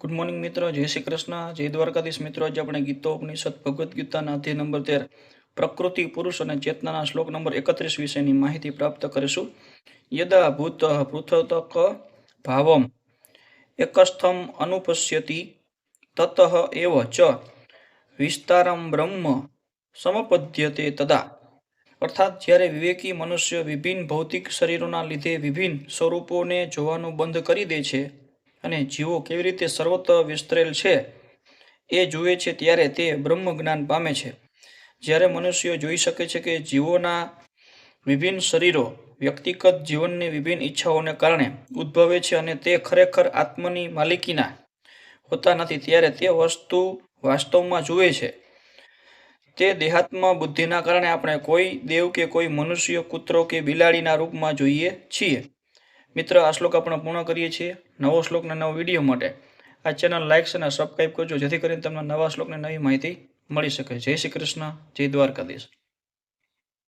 Good morning મિત્રો, જય શ્રી કૃષ્ણ. જય દ્વારકાધીશ મિત્રો, આજે આપણે ગીતો, ઉપનિષદ, ભગવદ્ ગીતાના અધ્યાય નંબર તેર, પ્રકૃતિ, પુરુષ અને ચેતનાના શ્લોક નંબર એકત્રીસ વિશેની માહિતી પ્રાપ્ત કરીશું. યદા ભૂત પૃથતક ભાવમ એકસ્થમ અનુપશ્યતિ તતઃ એવ ચ વિસ્તારમ બ્રહ્મ સમપદ્યતે તદા. અર્થાત જ્યારે વિવેકી મનુષ્ય વિભિન્ન ભૌતિક શરીરોના લીધે વિભિન્ન સ્વરૂપોને જોવાનું બંધ કરી દે છે અને જીવો કેવી રીતે સર્વત્ર વિસ્તરેલ છે, એ જુએ છે ત્યારે તે બ્રહ્મ જ્ઞાન પામે છે. જ્યારે મનુષ્યો જોઈ શકે છે કે જીવોના વિભિન્ન શરીરો વ્યક્તિગત જીવનની વિભિન્ન ઈચ્છાઓને કારણે ઉદ્ભવે છે અને તે ખરેખર આત્મની માલિકીના હોતા નથી, ત્યારે તે વસ્તુ વાસ્તવમાં જુએ છે. તે દેહાત્મ બુદ્ધિના કારણે આપણે કોઈ દેવ કે કોઈ મનુષ્ય, કૂતરો કે બિલાડીના રૂપમાં જોઈએ છીએ. મિત્ર, આ શ્લોક આપણે પૂર્ણ કરીએ છીએ નવો શ્લોકના નવો વીડિયો માટે. આ ચેનલ લાઇક અને સબસ્ક્રાઈબ કરજો, જેથી કરીને તમને નવા શ્લોકને નવી માહિતી મળી શકે. જય શ્રી કૃષ્ણ, જય દ્વારકાધીશ.